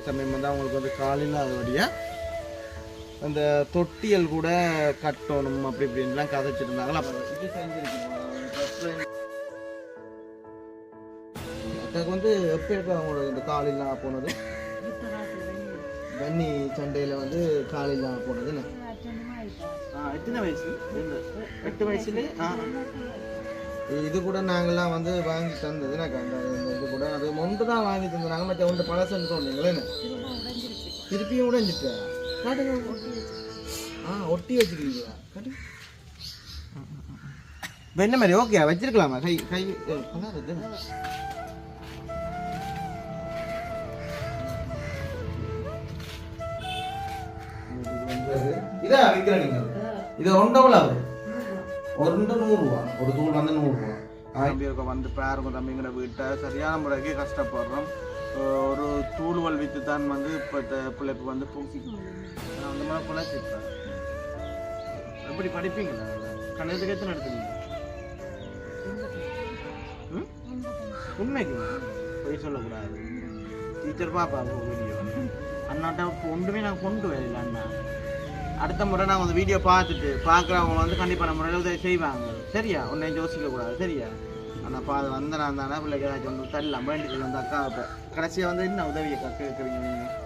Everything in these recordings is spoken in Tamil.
சமயம் வந்து அவங்களுக்கு வந்து காலையில் அதோடைய அந்த தொட்டியல் கூட கட்டணும் அப்படி இப்படின்லாம் கதைச்சிட்டு இருந்தாங்களா அப்போ இது செஞ்சிருக்கணும் அக்காவுக்கு வந்து எப்போ இருக்கா அவங்களோட இந்த காலையில் போனது? கன்னி சண்டையில் வந்து காலையில் போனது என்ன? ஆ எத்தனை வயசு? எட்டு வயசுல? ஆ. இது கூட நாங்கெல்லாம் வந்து வாங்கி தந்தது எனக்கு அந்த இந்த இது கூட அது ஒன்று தான் வாங்கி தந்தாங்க மற்ற ஒன்று பழசுன்னு சொன்னீங்களே திருப்பியும் உடைஞ்சிட்டா? காட்டுங்க. ஆ ஒட்டி வச்சுக்கிறீங்களா காட்டு. இப்போ என்ன மாதிரி? ஓகே வச்சிருக்கலாமா? கை கை இதா விற்கிறேன் நீங்கள் இது ஒன்றவள ஆகுது ஒரு நூறுரூவா ஒரு தூள் வந்து நூறுரூவா தம்பி இருக்க வந்து பாருங்க தம்பிங்கிற வீட்டை சரியான முறைக்கு கஷ்டப்படுறோம் ஒரு தூள்வல் வித்து தான் வந்து இப்போ பிள்ளைக்கு வந்து பூசிக்கணும் நான் அந்த மாதிரி பிழைச்சிருப்பேன் எப்படி படிப்பீங்களா கணக்கு எத்தனை எடுத்துங்க உண்மைக்கு பொய் சொல்லக்கூடாது டீச்சர் பாப்பா வீடியோ அண்ணாட்ட ஒன்றுமே நான் கொண்டு வரல அண்ணா அடுத்த முறை நான் வந்து வீடியோ பார்த்துட்டு பார்க்குறவங்க வந்து கண்டிப்பாக நம்ம முறையில் உதவி செய்வாங்க. சரியா? உன்னை யோசிக்கக்கூடாது. சரியா? ஆனால் பா வந்த நான் தானே பிள்ளைக்கு ஏதாச்சும் ஒன்று தரலாம். வேண்டிட்டு வந்து அக்கா இப்போ கடைசியாக வந்து என்ன உதவியை அக்கா கேட்குறீங்க நீங்கள்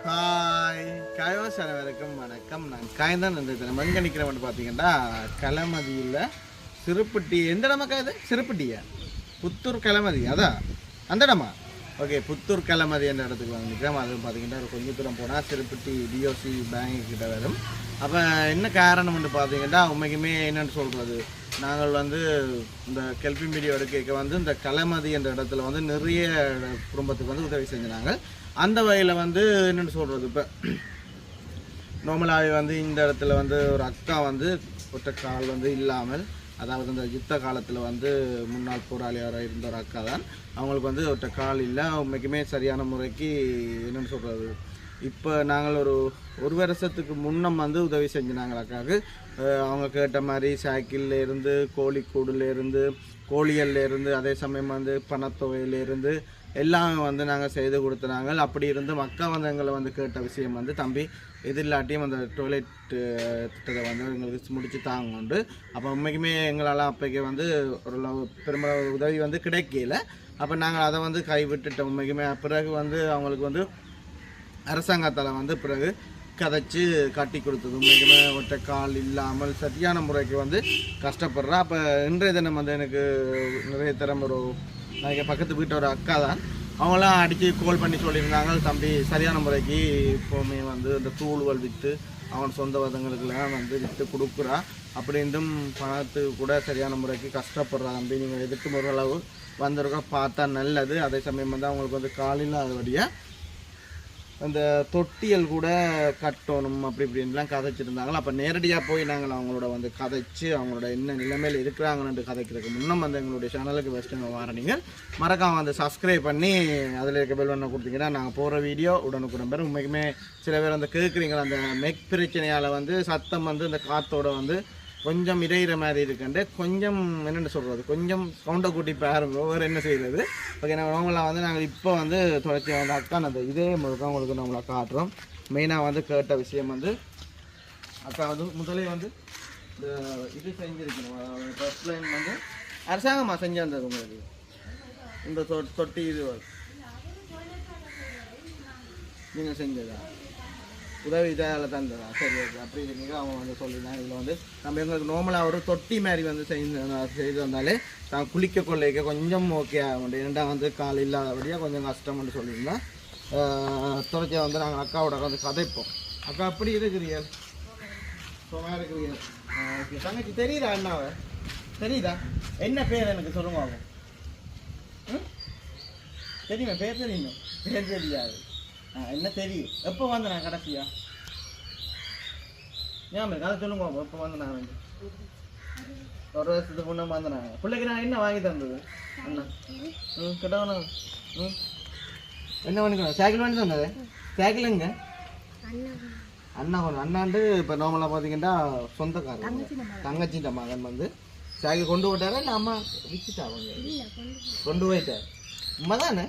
ஹாய் கைவாஸ் அனைவருக்கும் வணக்கம் நான் காய்தான் இந்த தினம் எங்கே நிற்கிறவன் பார்த்தீங்கன்னா களமதியில் சிறுப்பட்டி எந்த இடமாக்கா இது சிறுப்பட்டியா புத்தூர் களமதி அதான் அந்த இடமா? ஓகே புத்தூர் கிளமதி என்ற இடத்துக்கு வந்து நிற்கிறோம் அது பார்த்தீங்கன்னா ஒரு கொஞ்சம் தூரம் போனால் சிறுப்பட்டி டிஓசி பேங்க் கிட்ட வரும். அப்போ என்ன காரணம்னு பார்த்தீங்கன்னா உண்மைக்குமே என்னென்னு சொல்கிறது நாங்கள் வந்து இந்த கெல்பி மீடியா எடுக்க வந்து இந்த களமதி என்ற இடத்துல வந்து நிறைய குடும்பத்துக்கு வந்து உதவி செஞ்சினாங்க அந்த வகையில் வந்து என்னென்னு சொல்கிறது இப்போ? நார்மலாகவே வந்து இந்த இடத்துல வந்து ஒரு அக்கா வந்து ஒற்ற கால் வந்து இல்லாமல் அதாவது இந்த யுத்த காலத்தில் வந்து முன்னாள் போராளியாராக இருந்த ஒரு அக்கா தான். அவங்களுக்கு வந்து ஒற்ற கால் இல்லை. உண்மைக்குமே சரியான முறைக்கு என்னென்னு சொல்கிறது இப்போ நாங்கள் ஒரு ஒரு வருஷத்துக்கு முன்னம் வந்து உதவி செஞ்சினாங்க அக்காவுக்கு அவங்க கேட்ட மாதிரி சைக்கிள்ல இருந்து கோழிக்கூடுல இருந்து கோழியல்ல இருந்து அதே சமயம் வந்து பணத்தொகையிலேருந்து எல்லாம் வந்து நாங்கள் செய்து கொடுத்துனாங்க அப்படி இருந்து மக்கள் வந்து எங்களை வந்து கேட்ட விஷயம் வந்து தம்பி இது இல்லாட்டியும் அந்த டொய்லெட் திட்டத்தை வந்து எங்களுக்கு முடித்து தாங்க உண்டு. அப்போ உண்மைக்குமே எங்களால் அப்போக்கே வந்து ஓரளவு பெரும்பாலும் உதவி வந்து கிடைக்கல. அப்போ நாங்கள் அதை வந்து கைவிட்டுட்டோம் உண்மைக்குமே. பிறகு வந்து அவங்களுக்கு வந்து அரசாங்கத்தால் வந்து பிறகு கதைச்சு கட்டி கொடுத்தது. உண்மைக்குமே ஒற்றை கால் இல்லாமல் சரியான முறைக்கு வந்து கஷ்டப்படுறா. அப்போ இன்றைய தினம் வந்து எனக்கு நிறைய தரம் ஒரு எனக்கு பக்கத்து வீட்டோட அக்கா தான் அவங்களாம் அடித்து கால் பண்ணி சொல்லியிருந்தாங்க தம்பி சரியான முறைக்கு இப்போவுமே வந்து இந்த தூள்கள் விற்று அவன் சொந்த வதங்களுக்கெல்லாம் வந்து விற்று கொடுக்குறா. அப்படி இருந்தும் பணத்துக்கு கூட சரியான முறைக்கு கஷ்டப்படுறா தம்பி. நீங்கள் ஒரு ஓரளவு வந்திருக்க பார்த்தா நல்லது. அதே சமயம் வந்து அவங்களுக்கு வந்து காலையில் அதுபடியாக அந்த தொட்டியல் கூட கட்டணும் அப்படி இப்படின்லாம் கதைச்சிருந்தாங்களா? அப்போ நேரடியாக போய் நாங்கள் அவங்களோட வந்து கதைச்சு அவங்களோட என்ன நிலைமையில் இருக்கிறாங்கன்னு கதைக்கிறதுக்கு முன்னம் வந்து எங்களுடைய சேனலுக்கு வெஸ்டர்ன் வர நீங்கள். மறக்காம வந்து சப்ஸ்கிரைப் பண்ணி அதில் இருக்க பெல் பண்ண கொடுத்தீங்கன்னா நாங்கள் போகிற வீடியோ உடனுக்குடன் பேர் உண்மைக்குமே சில பேர் அந்த கேட்குறீங்களா அந்த மெக் பிரச்சனையால் வந்து சத்தம் வந்து இந்த காற்றோட வந்து கொஞ்சம் இறையிற மாதிரி இருக்குண்டு கொஞ்சம் என்னென்னு சொல்கிறது கொஞ்சம் சவுண்டை கூட்டி பாருங்க வேறு என்ன செய்கிறது ஓகே நாங்கள் அவங்களாம் வந்து நாங்கள் இப்போ வந்து தொடர்ச்சி வந்து அக்கா அந்த இதே முழுக்க உங்களுக்கு நம்மளை காட்டுறோம். மெயினாக வந்து கேட்ட விஷயம் வந்து அக்கா வந்து முதலே வந்து இந்த இது செஞ்சுருக்கணும். ஃபர்ஸ்ட் லைன் வந்து அரசாங்கமாக செஞ்சிருந்தது உங்களுக்கு. இந்த தொட்டி இது நீங்கள் செஞ்சதா? உதவி இதால் தந்ததா சரி ஓகே. அப்படி இருக்கீங்க. அவங்க வந்து சொல்லியிருந்தாங்க இதில் வந்து நம்ம எங்களுக்கு நார்மலாக ஒரு தொட்டி மாதிரி வந்து செய்து செய்து வந்தாலே நான் குளிக்க கொள்ளைக்க கொஞ்சம் ஓகே ஆகும் ஏன்டா வந்து கால் இல்லாதபடியாக கொஞ்சம் கஷ்டம்னு சொல்லியிருந்தேன் தொடர்ச்சியாக வந்து நாங்கள் அக்காவோட வந்து கதைப்போம். அக்கா அப்படி இருக்கிறீங்க சும்மா இருக்கிறீங்க ஓகே தங்கச்சி தெரியுதா அண்ணாவை? தெரியுதா? என்ன பேர் எனக்கு சொல்லுங்க ம்? தெரியுமா? பேர் தெரியுமா? பேர் தெரியாது. என்ன தெரியும். எப்போ வந்த நான் கடைசியா? ஞாபகம் இருக்கு. அதை சொல்லுங்க. எப்போ வந்து நான் வந்து? ஒரு வருஷத்துக்கு முன்னே வந்து நான். பிள்ளைக்கு நான் என்ன வாங்கி தந்தது? அண்ணா. ம் கிட்டவனா? ம். என்ன தந்தது? சைக்கிள் வாங்கி தந்தது? சைக்கிளுங்க அண்ணா கொண்டு அண்ணாண்டு இப்போ நார்மலாக பார்த்தீங்கன்னா சொந்தக்காரங்க தங்கச்சின்ற மகன் வந்து சைக்கிள் கொண்டு போயிட்டாரா இல்லை அம்மா விற்றுட்டா அவங்க? கொண்டு போயிட்டார். உண்மை தானே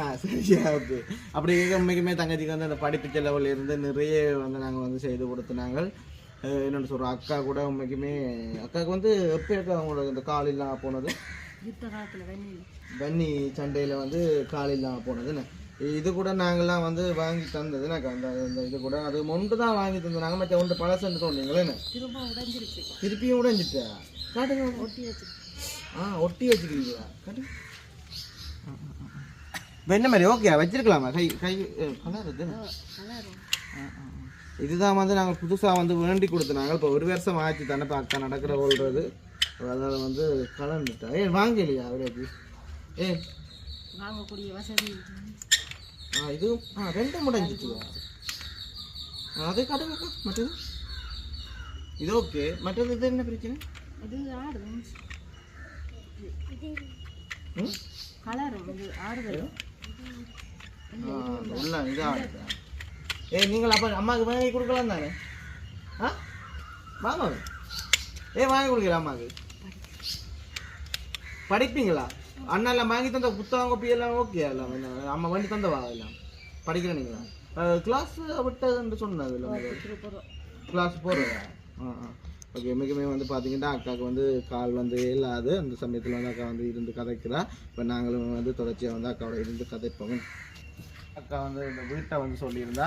ஆ சரியா ஓகே. அப்படி உண்மைக்குமே தங்கச்சிக்கு வந்து அந்த படிப்பு செலவில் இருந்து நிறைய வந்து நாங்கள் வந்து செய்து கொடுத்தனாங்க. என்னென்னு சொல்கிறோம் அக்கா கூட உண்மைக்குமே அக்காவுக்கு வந்து எப்போ அக்கா அவங்களோட இந்த காலெல்லாம் போனது? பன்னி சண்டையில் வந்து காலெல்லாம் போனதுன்னு இது கூட நாங்கள்லாம் வந்து வாங்கி தந்தது எனக்கு அந்த அந்த இது கூட அது ஒன்று தான் வாங்கி தந்தோம் நாங்கள் மற்ற ஒன்று பழசுன்னு சொன்னீங்களே திருப்பியும் உடைஞ்சிட்டா? காட்டுங்க. ஒட்டி வச்சு ஆ ஒட்டி வச்சுக்கிறீங்களா காட்டு இப்போ என்ன மாதிரி? ஓகே வச்சிருக்கலாமா? கை கை கலர் இது இதுதான் வந்து நாங்கள் புதுசாக வந்து வேண்டி கொடுத்தனாங்க இப்போ ஒரு வருஷம் ஆச்சு தானே பார்க்க நடக்கிற ஓடுறது அதனால் வந்து கலந்துட்டா. ஏன் வாங்கலையா அவருக்கு ஏ வாங்கக்கூடிய வசதி ஆ இதுவும் ஆ ரெண்டு முடிஞ்சிச்சுயா அது கடுங்கக்கா மற்றது? இது ஓகே. மற்றது இது என்ன பிரச்சனை? இது ஆடுது ம் கலர் இது ஆடுதல் ஆ, உள்ள இது ஆடுதா ஏய் நீங்கள் அப்போ அம்மாவுக்கு வாங்கி கொடுக்கலாம் தானே? ஆ? வாங்க ஏ வாங்கி கொடுக்கல அம்மாவுக்கு படிப்பீங்களா? அண்ணா எல்லாம் வாங்கி தந்த புத்தகம் கோப்பி எல்லாம் ஓகே எல்லாம் அம்மா வண்டி தந்தவா எல்லாம்? படிக்கிறீங்களா கிளாஸ் விட்டதுன்னு சொன்னது இல்லை கிளாஸ் போகிறதா ஆ ஆ. ஓகே எமைக்குமே வந்து பார்த்தீங்கன்னா அக்காவுக்கு வந்து கால் வந்து இல்லாது அந்த சமயத்தில் வந்து அக்கா வந்து இருந்து கதைக்கிறா. இப்போ நாங்களும் வந்து தொடர்ச்சியாக வந்து அக்காவோட இருந்து கதைப்போம். அக்கா வந்து இந்த வீட்டை வந்து சொல்லியிருந்தா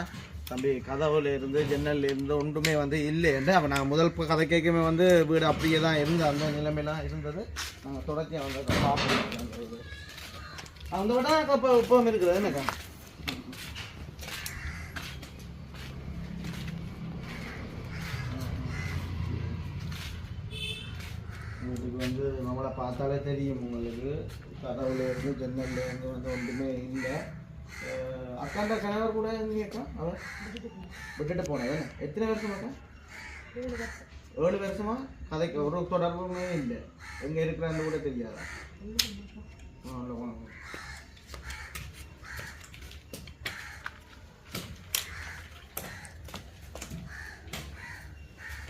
தம்பி கதவுல இருந்து ஜன்னல்ல இருந்து ஒன்றுமே வந்து இல்லைன்னு. அப்போ நாங்கள் முதல் கதை கேட்கவே வந்து வீடு அப்படியே தான் இருந்து அந்த நிலைமையெல்லாம் இருந்தது. நாங்கள் தொடர்ச்சியாக வந்து அதை பார்ப்போம் அந்த விட அக்கா இப்போ இப்பவும் இருக்குது என்னக்கா? வீட்டுக்கு வந்து நம்மளை பார்த்தாலே தெரியும் உங்களுக்கு. கதவுல இருந்து ஜன்னல்ல இருந்து வந்து ஒன்றுமே இல்லை. அக்காண்ட கணவர் கூட இருந்தீங்கக்கா அவர்? விட்டுட்டு போனது எத்தனை வருஷம் அக்கா? ஏழு வருஷமா. கதைக்கு ஒரு தொடர்புமே இல்லை. எங்கே இருக்கிறான்னு கூட தெரியாதா.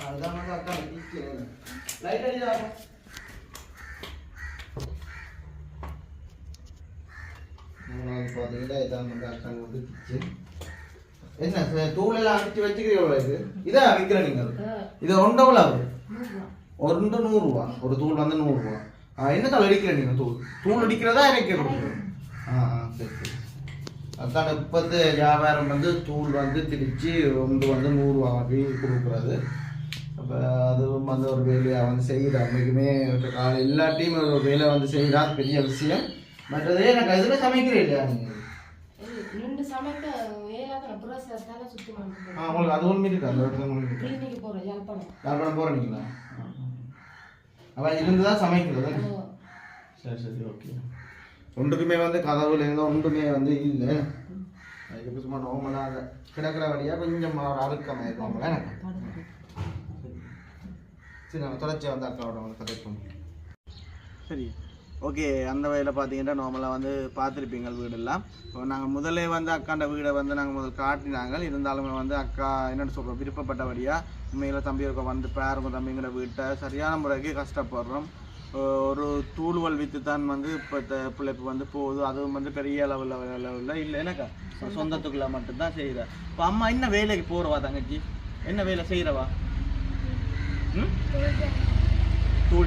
அதுதான் அக்கா லைட் மூணாவது பார்த்தீங்கன்னா இதான் வந்து அக்காங்க வந்து கிச்சன் என்ன ச- தூளெல்லாம் அடிச்சு வச்சுக்கிறீங்களா இது? இதான் விற்கிற நீங்கள்? இது ஒன்றவளா ஒன்று நூறுரூவா. ஒரு தூள் வந்து நூறுரூவா. ஆ என்ன தூள் அடிக்கிற நீங்கள் தூள்? தூள் அடிக்கிறதா இறக்கிறது ஆ ஆ சரி சரி. அதான் இப்போது வியாபாரம் வந்து தூள் வந்து திரிச்சு ஒன்று வந்து நூறுரூவா அப்படி கொடுக்குறது அப்போ அதுவும் வந்து ஒரு வேலையாக வந்து செய்யுது. அன்றைக்குமே காலை எல்லாத்தையும் ஒரு வேலை வந்து செய்கிறா பெரிய விஷயம். மற்றதே எனக்கு அதில் சமைக்கிறேன் இல்லையா உங்களுக்கு அது ஒன்று இருக்கு? அந்த இடத்துல உங்களுக்கு யாழ்ப்பாணம். போகிறீங்களா அவள் இருந்து தான் சமைக்கிறது? சரி சரி ஓகே. ஒன்றுக்குமே வந்து கதவுல இருந்தால் ஒன்றுமே வந்து இல்லை. அதுக்கு சும்மா நோமலாக கிடக்கிற வழியாக கொஞ்சம் ஒரு அழுக்கமாக இருக்கும் எனக்கு சரி தொடர்ச்சியாக வந்து அக்காவோட வந்து கதைப்போம் சரி. ஓகே அந்த வகையில் பார்த்தீங்கன்னா நார்மலாக வந்து பார்த்துருப்பீங்க வீடெல்லாம். இப்போ நாங்கள் முதல்ல வந்து அக்காண்ட வீடை வந்து நாங்கள் முதல் காட்டினாங்க. இருந்தாலுமே வந்து அக்கா என்னென்னு சொல்கிறோம் விருப்பப்பட்டபடியாக உண்மையில் தம்பி இருக்க வந்து பேருங்க தம்பிங்கிற வீட்டை சரியான முறைக்கு கஷ்டப்படுறோம். ஒரு தூள்வல் வித்து தான் வந்து இப்போ பிள்ளைப்பு வந்து போகுது. அதுவும் வந்து பெரிய அளவில் அளவில் இல்லை. எனக்கா சொந்தத்துக்குள்ளே மட்டும்தான் செய்கிறேன் இப்போ அம்மா என்ன வேலைக்கு போகிறவா தங்கச்சி? என்ன வேலை செய்கிறவா ம்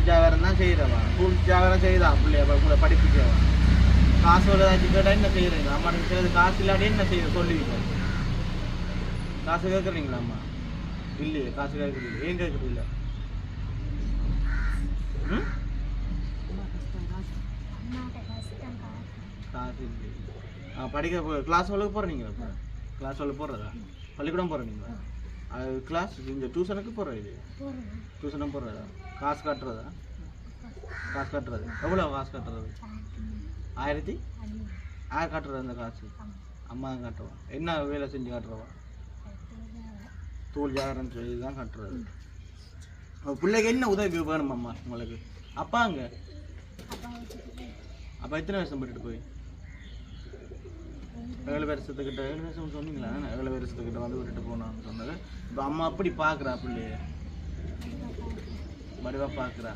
ஜாகரம் தான் செய்கிறவா ஸ்கூல் ஜாகரம் செய்தா பிள்ளைய அப்ப கூட படிப்புக்கவா காசு ஒரு ஏதாச்சும் கேட்டால் என்ன செய்கிறீங்க அம்மா செய்யறது காசு இல்லாட்டி என்ன செய்ய சொல்லுவீங்க காசு கேட்குறீங்களா அம்மா இல்லையே காசு கேட்குறீங்க ஏன் கேட்குறது இல்லை ம் காசு இல்லை படிக்க கிளாஸ் சொல்ல போகிறீங்களா இப்போ கிளாஸ் சொல்ல போடுறதா பள்ளிக்கூடம் போகிறீங்களா கிளாஸ் இந்த டியூஷனுக்கு போகிற இது? டியூஷனும் போடுறதா காசு கட்டுறதா? காசு கட்டுறது. எவ்வளோ காசு கட்டுறது? ஆயிரத்தி? யார் கட்டுறது அந்த காசு? அம்மா தான் கட்டுவா. என்ன வேலை செஞ்சு கட்டுறவா? தூள் ஜாகரம் சொல்லி தான் கட்டுறது. பிள்ளைக்கு என்ன உதவி வேணும் அம்மா உங்களுக்கு? அப்பாங்க அப்பா எத்தனை வருஷம் போட்டுட்டு போய்? ஏழு வருஷத்துக்கிட்ட ஏழு வருஷம் சொன்னீங்களா? ஏழு வருஷத்துக்கிட்ட வந்து விட்டுட்டு போனான்னு சொன்னது. இப்போ அம்மா அப்படி பார்க்குறா பிள்ளைய வடிவா பார்க்குறா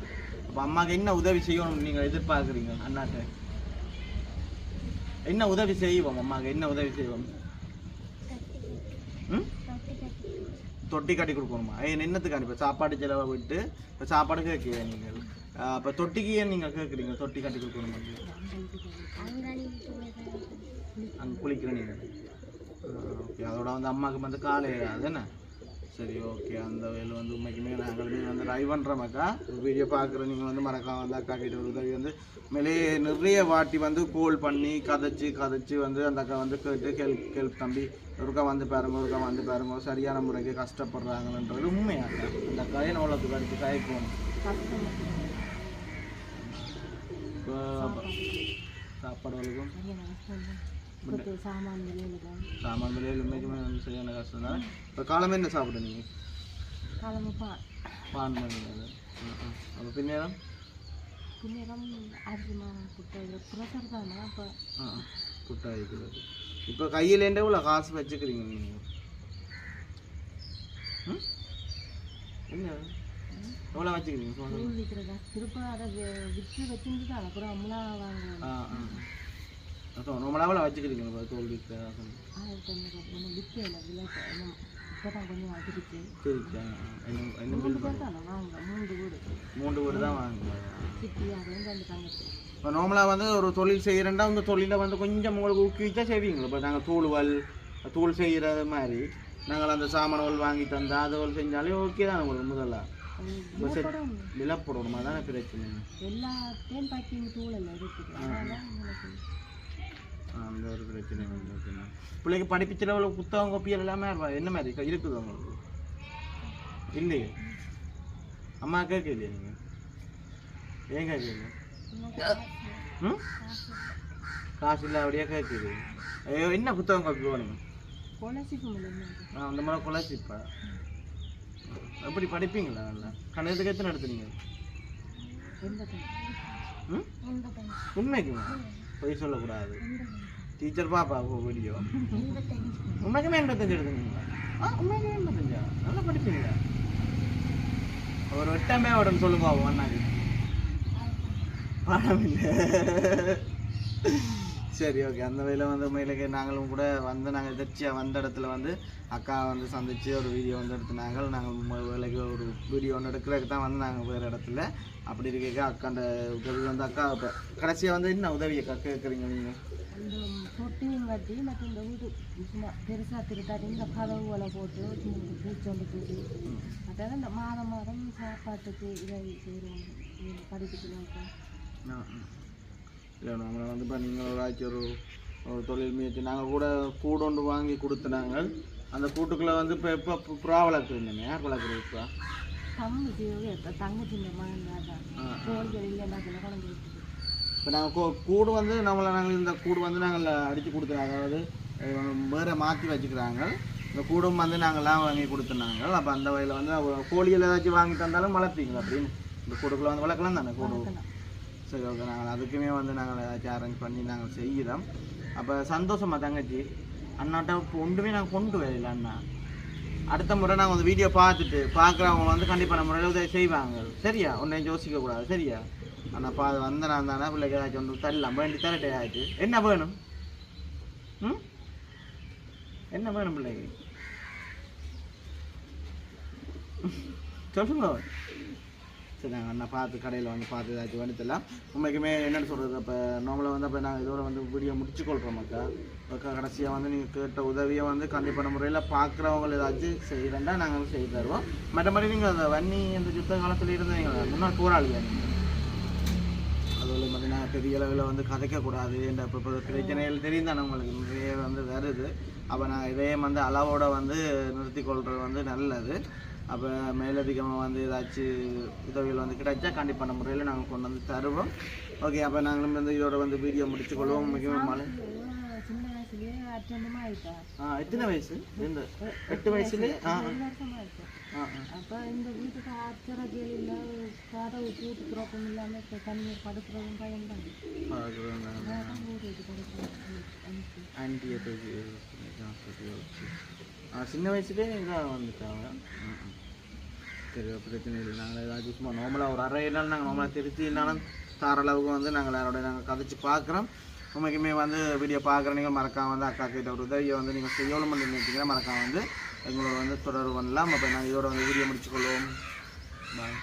அப்போ அம்மாவுக்கு என்ன உதவி செய்யணும் நீங்கள் எதிர்பார்க்குறீங்க அண்ணாட்ட? என்ன உதவி செய்வோம் அம்மாவுக்கு என்ன உதவி செய்வோம்? ம்? தொட்டி கட்டி கொடுக்கணுமா? ஏன் என்னத்துக்கு இப்போ சாப்பாடு செலவை விட்டு இப்போ சாப்பாடு கேட்க நீங்கள்? அப்போ தொட்டிக்கு ஏன் நீங்கள் கேட்குறீங்க? தொட்டி கட்டி கொடுக்கணுமா? அங்கே குளிக்கிறேன் நீங்கள் ஓகே. அதோட வந்து அம்மாவுக்கு வந்து காலை அதுதானே சரி ஓகே அந்த வேலை வந்து உண்மைக்குமே நாங்களுமே வந்து ட்ரை பண்ணுறோமாக்கா வீடியோ பார்க்குற நீங்கள் வந்து மறக்காம வந்து அக்கா கிட்ட ஒரு வந்து மேலே நிறைய வாட்டி வந்து கோல் பண்ணி கதைச்சு கதைச்சு வந்து அந்த அக்கா வந்து கேட்டு ஹெல்ப் ஹெல்ப் தம்பி ஒருக்கா வந்து பாருங்க ஒருக்கா வந்து பாருங்க. சரியான முறைக்கு கஷ்டப்படுறாங்கன்றது உண்மையாக்கா அந்த அக்கா ஏன் அவ்வளோக்கு கடிச்சு காய்க்கணும் இப்போ சாப்பாடு சாமான் சாமான் விலையில் உண்மைக்குமே வந்து சரியான கஷ்டம் தான் இப்போ காலமே என்ன சாப்பிடுங்க காலமுப்பா பான் பண்ணுறது அப்போ பின்னேரம்? பின்னரம் அரிசி மாவு புட்டு ப்ரெஷர் தானே அப்போ. ஆ புட்டா இருக்கிறது. இப்போ கையிலேருந்தே இவ்வளோ காசு வச்சுக்கிறீங்க நீங்கள் என்ன? எவ்வளோ வச்சுக்கிறீங்க? திருப்ப அதை விற்று வச்சிருந்து தான் அப்புறம் அம்மளா வாங்குவோம் நம்மளா எவ்வளோ வச்சுக்கிறீங்க இப்போ தோல் விற்க ஆயிரத்தி ஐநூறு நம்ம விற்கல விலை இப்போ தான் கொஞ்சம் அதிருக்கு சரி ஆ, ஆ. என்ன என்ன பில் பண்ணி தானே வாங்க மூன்று வீடு. தான் இப்போ நார்மலாக வந்து ஒரு தொழில் செய்கிறேன்டா அந்த தொழிலை வந்து கொஞ்சம் உங்களுக்கு ஊக்குவிச்சா செய்வீங்களா இப்போ நாங்கள் தூளுவல் தூள் செய்கிறது மாதிரி. நாங்கள் அந்த சாமான்கள் வாங்கி தந்தா அதுகள் செஞ்சாலே ஓகே தான் உங்களுக்கு முதல்ல? விலப்படணுமா தானே பிரச்சனை. எல்லா தேன் பேக்கிங் தூள் எல்லாம் இருக்குது அந்த ஒரு பிரச்சனை ஓகேண்ணா. பிள்ளைக்கு படிப்பு செலவில் புத்தகம் கோப்பியல் எல்லாமே. என்ன மாதிரி இருக்கு- இருக்குது உங்களுக்கு? இல்லையே? அம்மா கேட்கலையே நீங்கள் ஏன் கேட்கல ம்? காசு இல்லை அப்படியே கேட்குது ஐயோ என்ன புத்தகம் காப்பி முடியல நான் அந்த மாதிரி குலசிப்பா எப்படி படிப்பீங்களா நல்லா? கணக்கு எத்தனை எண்பத்தஞ்சு. உண்மைக்குமா? பொய் சொல்லக்கூடாது டீச்சர் பாப்பா வீடியோ உண்மைக்குமே எண்பத்தஞ்சு எடுத்துனீங்களா ஆ உண்மைக்குமே எண்பத்தஞ்சா நல்லா படிப்பீங்க ஒரு எட்டாமே உடனே சொல்லுங்க பாப்போம் அண்ணாக்கு பணம் இல்லை சரி ஓகே அந்த வகையில் வந்து உண்மையிலேயே நாங்களும் கூட வந்து நாங்கள் எதிர்ச்சியாக வந்த இடத்துல வந்து அக்கா வந்து சந்திச்சு ஒரு வீடியோ வந்து எடுத்துனாங்க. நாங்கள் வேலைக்கு ஒரு வீடியோ ஒன்று எடுக்கிறதுக்கு தான் வந்து நாங்கள் வேறு இடத்துல. அப்படி இருக்க அக்காண்ட உதவி வந்து அக்கா இப்போ கடைசியாக வந்து என்ன உதவி அக்கா கேட்குறீங்க நீங்கள் தொட்டியும் கட்டி மற்றும் இந்த வீடு சும்மா பெருசாக திருத்தாட்டி இந்த கதவுகளை போட்டு பூச்சொண்டு பூசி அதாவது இந்த மாதம் மாதம் சாப்பாட்டுக்கு இதை செய்கிறோம் படிக்கிறதுக்கு இல்லை நம்மளை வந்து இப்போ நீங்கள் ஒரு ஆச்சு ஒரு ஒரு தொழில் முயற்சி நாங்கள் கூட கூடு ஒன்று வாங்கி கொடுத்துனாங்க அந்த கூட்டுக்குள்ளே வந்து இப்போ எப்போ புறா வளர்க்குறீங்க? யார் வளர்க்குறது இப்போ? தங்கச்சி மகன் தான். இருக்குது இப்போ நாங்கள் கூடு வந்து நம்மளை நாங்கள் இந்த கூடு வந்து நாங்கள் அடித்து கொடுத்துருவோம் அதாவது வேற மாற்றி வச்சுக்கிறாங்க. இந்த கூடும் வந்து நாங்கள்லாம் வாங்கி கொடுத்துனாங்க அப்போ அந்த வகையில் வந்து கோழிகள் ஏதாச்சும் வாங்கி தந்தாலும் வளர்ப்பீங்களா அப்படின்னு. இந்த கூடுக்குள்ள வந்து வளர்க்கலாம் தானே கூடு. சரி ஓகே நாங்கள் அதுக்குமே வந்து நாங்கள் ஏதாச்சும் அரேஞ்ச் பண்ணி நாங்கள் செய்கிறோம். அப்போ சந்தோஷமா தங்கச்சி? அண்ணாட்ட இப்போ ஒன்றுமே நாங்கள் கொண்டு வரல அண்ணா. அடுத்த முறை நாங்கள் வந்து வீடியோ பார்த்துட்டு பார்க்குறவங்க வந்து கண்டிப்பான முறையில் உதவி செய்வாங்க. சரியா? ஒன்றையும் யோசிக்க கூடாது. சரியா? அண்ணா பா வந்த நான் தானே பிள்ளைக்கு ஏதாச்சும் ஒன்று தரலாம். வேண்டி தரட்டே ஆச்சு. என்ன வேணும்? ம்? என்ன வேணும் பிள்ளைக்கு? சொல்லுங்க. சரி நாங்கள் அண்ணா பார்த்து கடையில் வந்து பார்த்து ஏதாச்சும் வந்துட்டலாம் உண்மைக்குமே என்னென்னு சொல்கிறது இப்போ நார்மலாக வந்து அப்போ நாங்கள் இதோட வந்து வீடியோ முடிச்சுக்கொள்கிறோம் மக்கா கடைசியாக வந்து நீங்கள் கேட்ட உதவியை வந்து கண்டிப்பான முறையில் பார்க்குறவங்க ஏதாச்சும் செய்கிறேன்டா நாங்கள் செய்து தருவோம். மற்றபடி நீங்கள் அந்த வன்னி இந்த யுத்த காலத்தில் இருந்தீங்க முன்னாள் போராளியா நீங்கள் அதுவும் பார்த்தீங்கன்னா பெரிய அளவில் வந்து கதைக்கக்கூடாது இந்த இப்போ இப்போ பிரச்சனைகள் தெரியும் உங்களுக்கு? நிறைய வந்து வருது. அப்போ நான் இதையும் வந்து அளவோடு வந்து நிறுத்திக் கொள்வது வந்து நல்லது. அப்போ மேலதிகமாக வந்து ஏதாச்சும் உதவிகள் வந்து கிடைச்சா கண்டிப்பான முறையில் நாங்கள் கொண்டு வந்து தருவோம். ஓகே அப்போ நாங்களும் வந்து இதோட வந்து வீடியோ மிகவும் வயசுலயே அட்டெண்டமா ஆயிட்டா? ஆ எத்தனை வயசு? இந்த எட்டு வயசுலேயே? ஆ அப்போ இந்த வீட்டுக்கு ஆச்சரஜல் இல்லை இல்லாமல் இப்போ தண்ணீர் படுக்கிறதும் பயன்தான் பார்க்குறேன் நான். அதான் ஊருக்கு படுக்கிறது ஆன்டியை தூக்கி ஆ சின்ன வயசுலேயே இங்கே வந்துட்டாங்க. சரி பிரச்சனை இல்லை. நாங்கள் ஏதாச்சும் சும்மா நார்மலாக ஒரு அரை நாள் நாங்கள் நார்மலாக திருச்சி இல்லைனாலும் தார அளவுக்கு வந்து நாங்கள் யாரோட நாங்கள் கதைச்சு பார்க்குறோம். உண்மைக்குமே வந்து வீடியோ பார்க்குற நீங்கள் மறக்காம வந்து அக்கா கிட்ட ஒரு உதவியை வந்து நீங்கள் செய்யணும் பண்ணி நினைச்சிங்கன்னா மறக்காம வந்து எங்களோட வந்து தொடர்பு பண்ணலாம் அப்போ நாங்கள் இதோட வந்து வீடியோ முடிச்சுக்கொள்வோம். பாய்